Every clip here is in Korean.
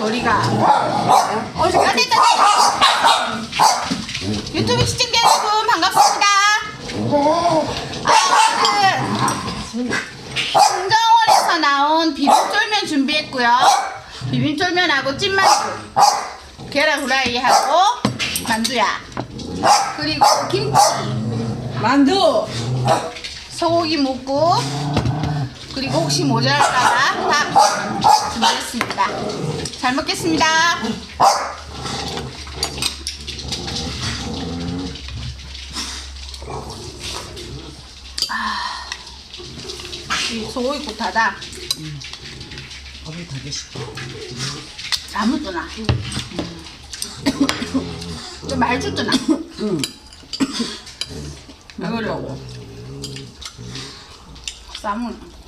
소리가. 어, 됐다, 됐다. 유튜브 시청자 여러분, 반갑습니다. 아, 그, 신정원에서 나온 비빔쫄면 준비했고요. 비빔쫄면하고 찐만두, 계란 후라이하고 만두야. 그리고 김치, 만두. 소고기 묵고, 그리고 혹시 모자랄까봐 다 준비했습니다. 잘 먹겠습니다. 아, 이 소고기 굿하다. 밥을 다 드실게. 아무도나. 좀 말주드나. 응. 이거를 쌈을. 응?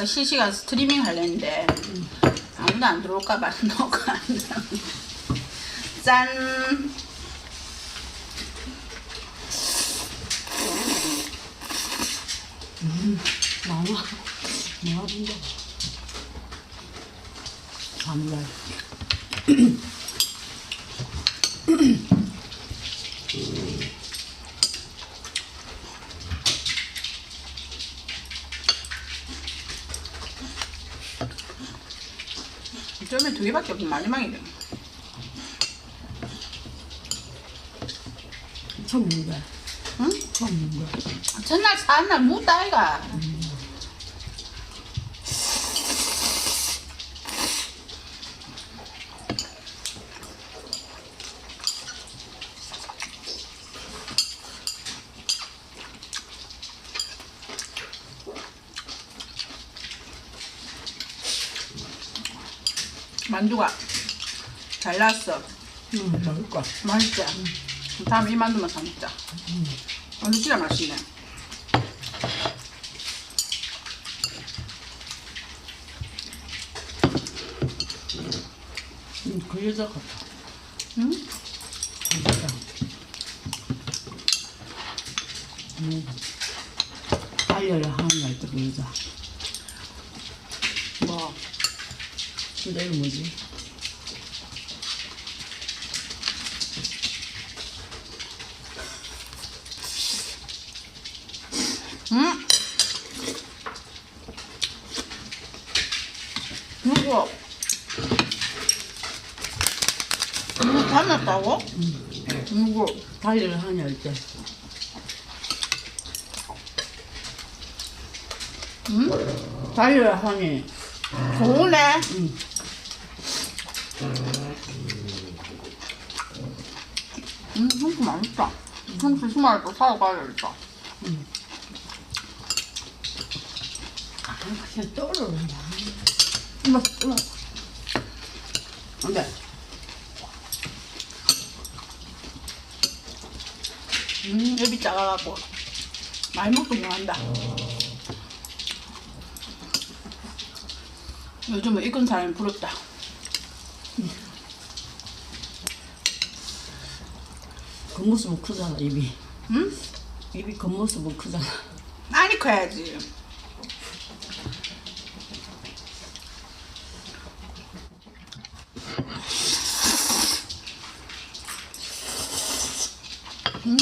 아까 실시간 스트리밍 하려는데 아무도 안 들어올까봐 넣고 안. 짠. 나와. 나와본다. 감사해. 어쩌면 두 개밖에 없는 마지막이래. 처음 먹는 거야. 응? 처음 먹는 거야. 전날 사날 묻다 아이가. 만두가 잘 나왔어. 응, 먹을까? 맛있지? 다음에 이 만두만 사 먹자. 만두 진짜 맛있네. 응, 그 여자 같아. 응? 그 여자. 응. 다이어를 하는 날때 그 여자. 뭐, 근데 이거 뭐지? 응? 누구? 누구 닮았다고? 누구? 다이어를 하냐 할 때. 응? 다이어를 하니. 좋네. 응. 음, 형수 맛있다. 형수 심하게 사러 가야겠다. 아, 그냥 떠오르는다. 이마, 이마. 안 돼. 음, 입이 작아갖고. 많이 먹긴 좋아한다. 요즘은 익은 사람이 부럽다. 겉모습은 크잖아, 입이. 응? 입이 겉모습은 크잖아. 많이 커야지. 음,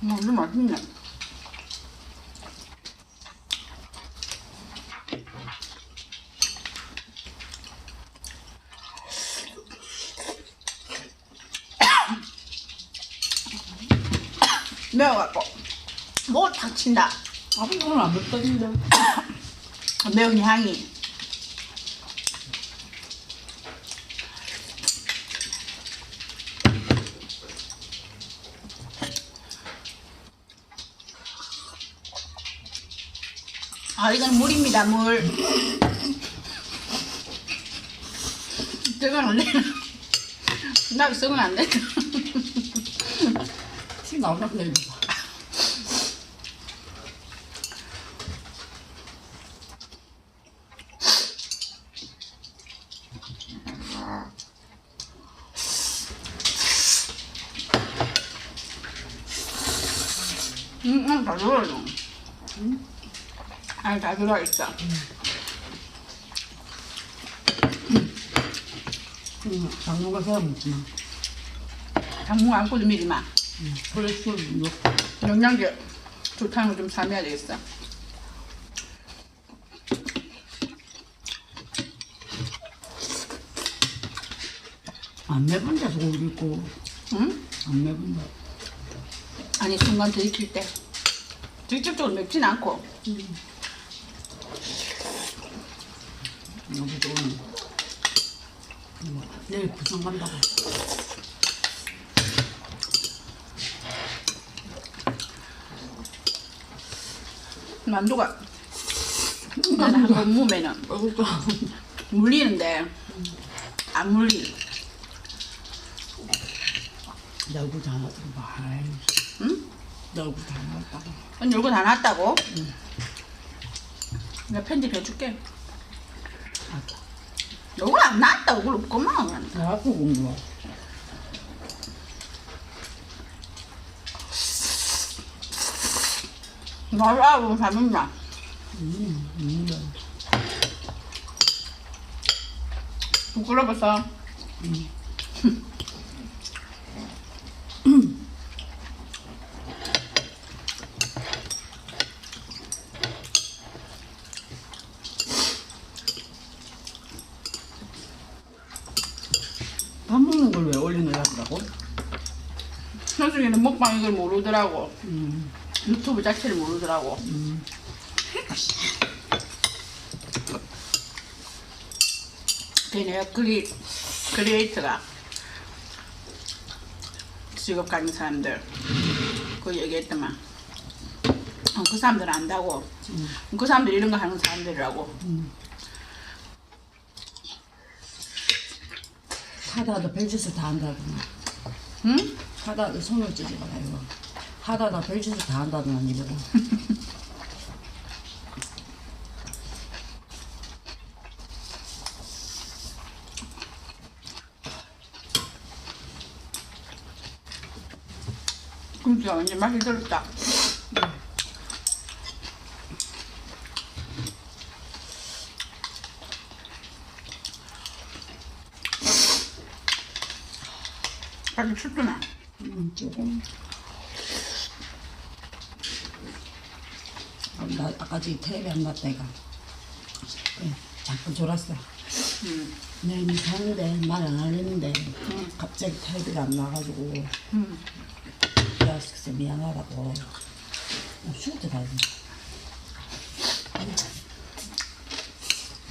음, 아주 맛있네. 매워갖고 뭐 닥친다. 아버지 오늘 안 맵다는데. 매운 향이. 아 이건 물입니다 물. 돼. 나 썩으면 안 돼. 티나. 나온다 이거 봐. 응, 응, 다 들어요. 응? 다 들어있어. 응, 당근과 새우 먹지 마. 당분 안 꽂으미지 마. 응, 콜레스테롤 높. 영양제 좋다는 거좀 사매야 되겠어. 안 매분데 소고기 있고 응? 안 매분데. 아니, 순간 들이킬 때. 직접적으로 맵진 않고. 여기도 뭐, 내일 부산 간다고. 만두가 한번 무면은 그러니까 물리는데 안 물리. 내 얼굴 다 나왔다고 봐. 아이, 응? 내 얼굴 다 나왔다고. 언니 얼굴 다 났다고? 내가 편집해줄게. 안 났다. 얼굴 없구만. 나 아프고 온 거야. 말하고 잡는다. 음, 음. 부끄러웠어. 밥 먹는 걸 왜 올리느라고? 먹방 이걸 모르더라고. 음, 유튜브 자체를 모르더라고. 음. 그 내가 크리, 크리에이터가 직업 가진 사람들 그 얘기했더만 어, 그 사람들은 안다고 그 사람들 이런 거 하는 사람들이라고 하다하다 별짓을 다 한다더만. 응? 하다하다 손을 찌지 이거. 하다하다 별짓을 다 한다더만 이거를. 김치가 완전 맛이 들었다 춥구나 음, 조금. 아, 나 아까 저기 텔레비 안 봤다 이거. 그래, 자꾸 졸았어. 음. 내 이미 사는데 말 안 하려는데 갑자기 텔레비가 안 나가지고 음. 그래서 미안하다고 슈트 가지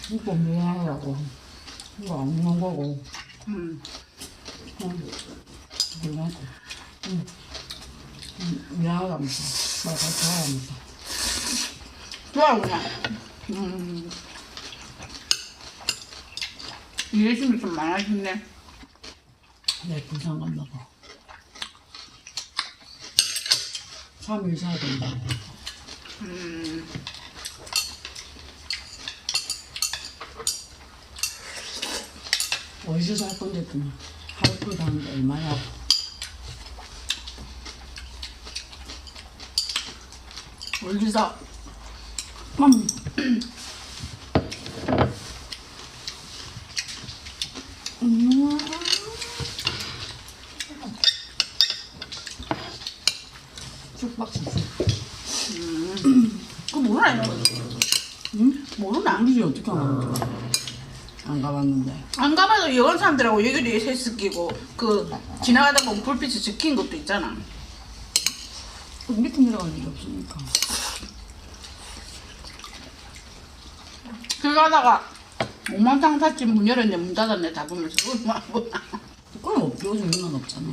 이거 미안하다고 이거 안 거고 음. 응. 미안하고 응. 응. 미안하다면서 말 같이 하라면서 좋아 그냥 음. 이해심이 좀 많아지네 내 부산 간다고 3일 사야 된다 음. 어디서 살 건데 또 하루풀 사는데 얼마야 어디서 음. 음. 숙박시 그거 모르나 이거 응? 모르나 우리 집 어떻게 안 가봤어? 안 가봤는데 안 가봐도 여관 사람들하고 얘기도 셋스 끼고 그 지나가다 보면 불빛이 적힌 것도 있잖아 그 밑에 내려갈 일이 없으니까 길 가다가 오만탕 샀집 문 열었는데 문 닫았네. 다 보면서 하고. 그건 없, 요즘 이만 없잖아.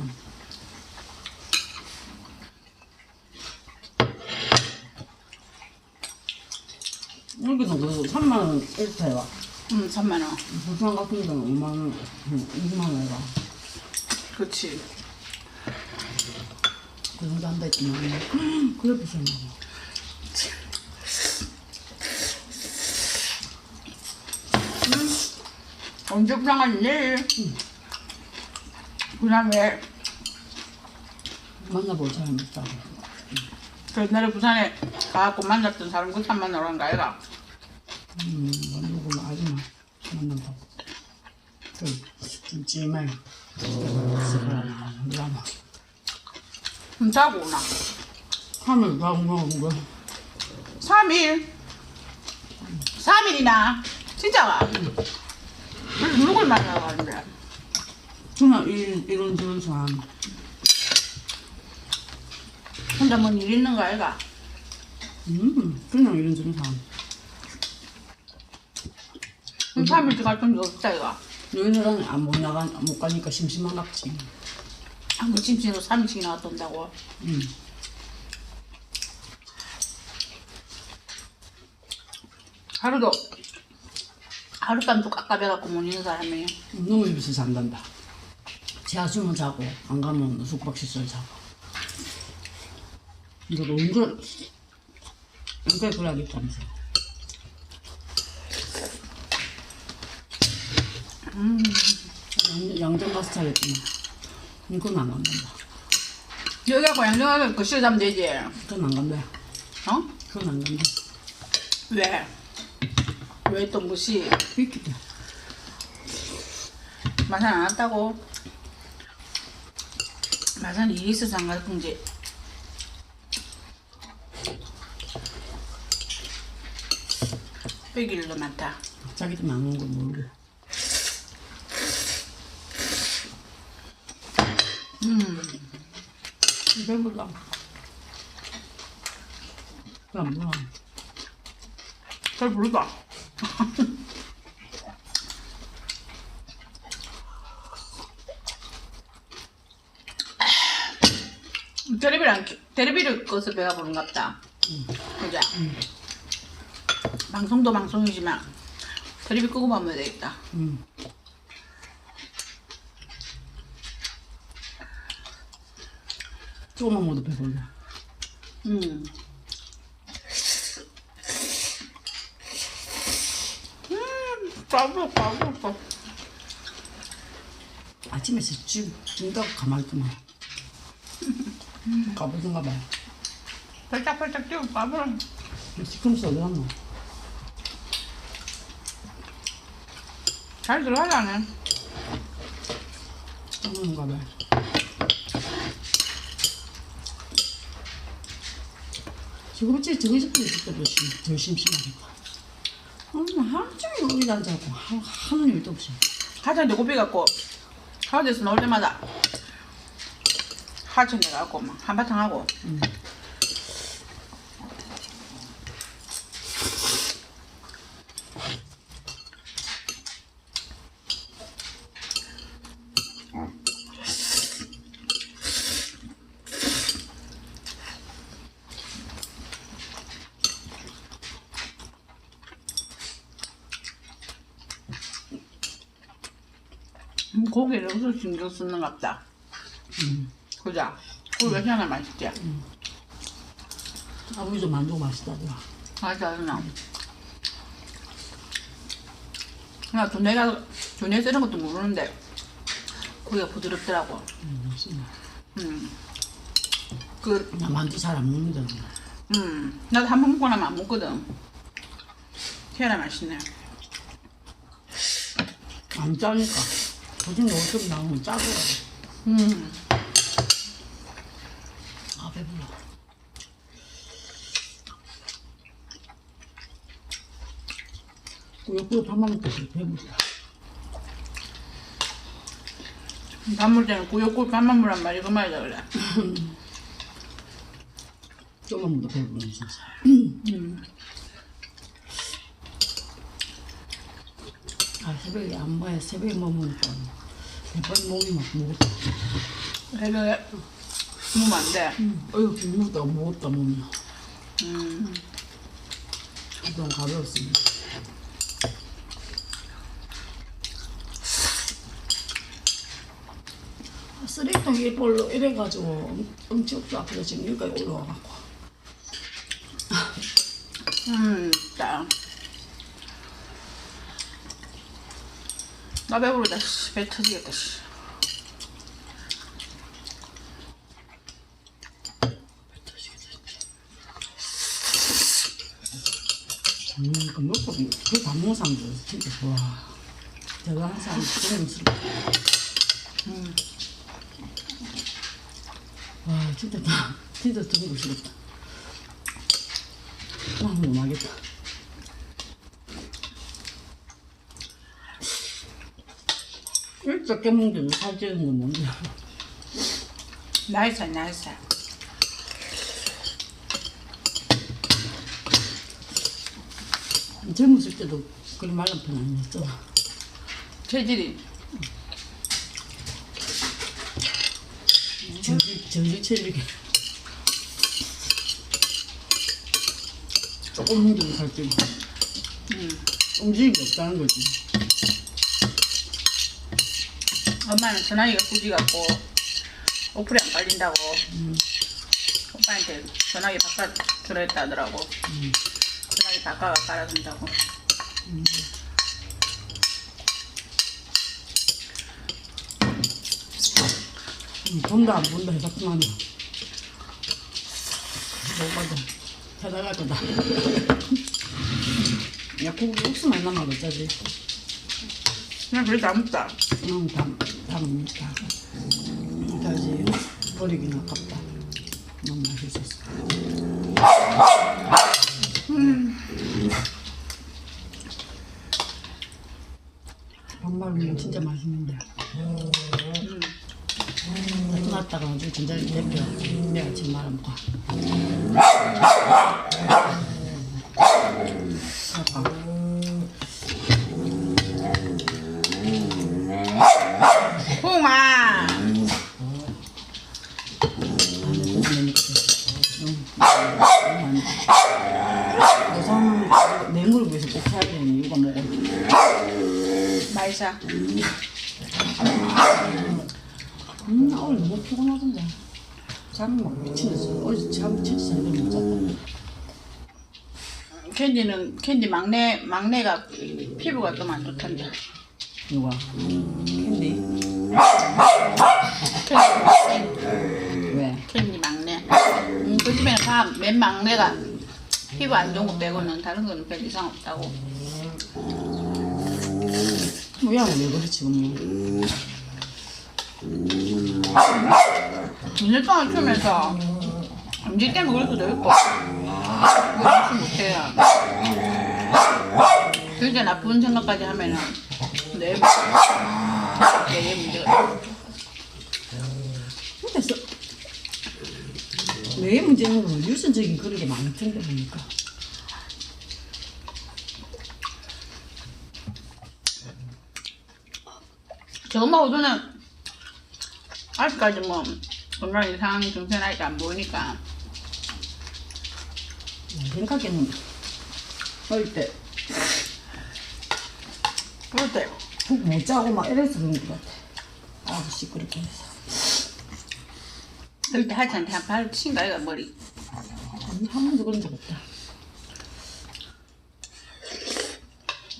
여기도 그 3만원 1타에 와. 응 3만 원. 부산 같은 데는 5만원 2만원 해가 그렇지. 그 정도 한다 했더니 그래 비싸나 부산 가니 내일 부산에 만나볼 사람 있다고. 그 옛날에 부산에 가갖고 만났던 사람 그 사람 만나러 간 거 아이가 음, 뭐 누구 아줌마 만나고. 그, 좀 찜해. 드라마. 좀 자고 오나 하늘 다 먹은 거. 3일 3일이나 진짜가 그래서 누굴 만나러 가는데 저는 이, 이런 저런 사람. 혼자 뭔 일 있는 거 아이가 음, 그냥 이런 저런 사람. 그 3일째 갈던 적 없다 이가 여기는 안못 나가, 못 가니까 심심한 갑지. 한국 침실로 3일씩 나왔던다고 음. 하루도 하룻밤도 깝깝해갖고 못 있는 사람이 너무 집에서 잔단다. 지하수만 자고, 안 가면 숙박시설 자고. 이거 은근, 은근 그래야겠다면서. 음, 양- 양정 가서 자겠구나. 이건 안 간단다. 여기 가고 양정하게 거실 자면 되지 그건 안 간다. 어? 그건 안 간다. 왜? 왜또 무시 비키다. 마산 안 왔다고? 마산 일이 있어서 안갈 건지 빼길도 많다 자기도 망한 거 모르고. 음 배불러. 그럼 뭐야. 잘 부르다 테레비를 안 켜- 테레비를 꺼서 배가 부른갑다 그죠? 방송도 방송이지만 테레비 끄고 보면 되겠다 응. 조금만 먹어도 배불러. 음. 음, 까불어, 까불어. 아침에 집 준다고 가만히 있더만. 가보던가 봐. 팔짝팔짝 뛰고 까불어. 시큼스 어디 갔노? 잘 들어가자네. 떠나는가 봐. 지금 어째 저거 때도 심- 더 심심하겠다. 오늘 하루 여기 하- 하는 일도 없이. 하천에 고삐 갖고 하우스에서 나올 때마다 하천에 가갖고 막 한바탕 하고. 음. 음, 고기를 무슨 신경 쓰는 갑다. 음. 그죠? 고기가 희한하 맛있지? 아버지도 만두가 맛있다더라. 맞아, 누나. 나 두뇌가, 두뇌 쓰는 것도 모르는데, 고기가 부드럽더라고. 음, 맛있네. 음. 그, 나 만두 잘 안 먹는다. 음. 나도 한 번 먹고 나면 안 먹거든. 희한하 맛있네. 안 짜니까. 거짓말 어쩜 나오면 짜고. 음. 아, 배불러. 꾸역꾸역 밥만 먹고 있어, 배불러. 밥물 때는 구역국 밥만 물란 말이 그 말이다 그래. 조금만 더 배불러, 진짜. 아, 새벽에 안 봐야 새벽에 먹으니까. 대판 몸이 막 무겁다. 해를 먹으면 안 돼. 어휴, 무겁다, 무겁다, 몸이. 음. 좀 가벼웠습니다. 쓰레기통 일볼로 이래가지고 엄청 앞에서 지금 여기까지 올라와갖고 음, 진 짜. 나 배부르다, 씨. 배 터지겠다, 씨. 음, 그 먹고 그다 먹는 사람들 진짜 좋아 대단한 사람 부러움스럽다 음. 와 진짜 다 진짜 부러움스럽다 와 너무 맛있다 일찍 깨먹는데 살찌는 건 뭔데 나이스, 나이스. 젊었을 때도 그리 말른 편 아니었잖아 체질이. 저질 저질 체력이 조금 힘들고 살찌고 음. 움직임이 없다는 거지 엄마는 전화기가 굳이 갖고 어플이 안 깔린다고 오빠한테 전화기 바꿔 주라 했다 하더라고. 전화기 바꿔가 깔아준다고. 음, 돈도 안 본다 해봤구만. 못 받아 사달랄 거다 야 고기 육수만 남아도 짜지 그냥 그래도 안 먹다 응, 담, 담으니까 다시 버리긴 아깝다. 너무 맛있었어 정말로 진짜 맛있는데. 놨다가 나중에 전자레인지 데펴 내가 지금 말아먹고 아까 홍아 여성 뇌물을 위해서 꼭 사야 되는 이유가 뭐고 맛있어 음, 나 오늘 너무 피곤하던데 잠이 막 미치겠어 어제 잠 진짜 제대로 못 잤다 캔디는 캔디 막내 막내가 피부가 좀 안 좋단다 누가? 캔디? 캔디, 왜? 캔디 막내 음, 그 집에는 다 맨 막내가 피부 안 좋은 거 빼고는 다른 거는 별 이상 없다고 뭐야 왜 그래 지금 2년 동안 키우면서 음식 때문에 그럴 수도 있고 무슨 못해요 그게 나쁜 생각까지 하면은 내내 문제가 그래서 뇌 문제는 뭐 유전적인 그런 게 많던데 보니까. 저 엄마 호두는 아직까지 뭐 건강 이상 증세 나이안 보이니까 내 생각에는 어릴 때. 그럴 때푹못 자고 막 이래서 그런 것 같아. 아주 시끄럽게 해서. 그럴 때 하찮한테 한발 친가 이가 머리. 아니, 한 번도 그런 적 없다.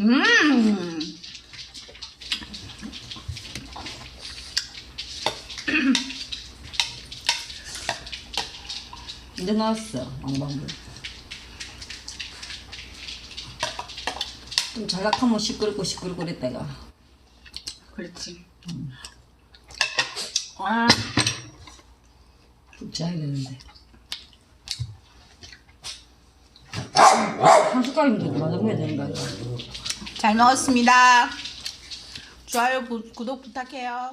음. 이제 나왔어 왕방불 좀 잘락하면 시끄럽고 시끄럽고 그랬다가. 그렇지. 아. 푹 자야 되는데. 한 숟가락이면 더 맞아보야 되는 거 아니야 잘 먹었습니다. 좋아요, 구, 구독 부탁해요.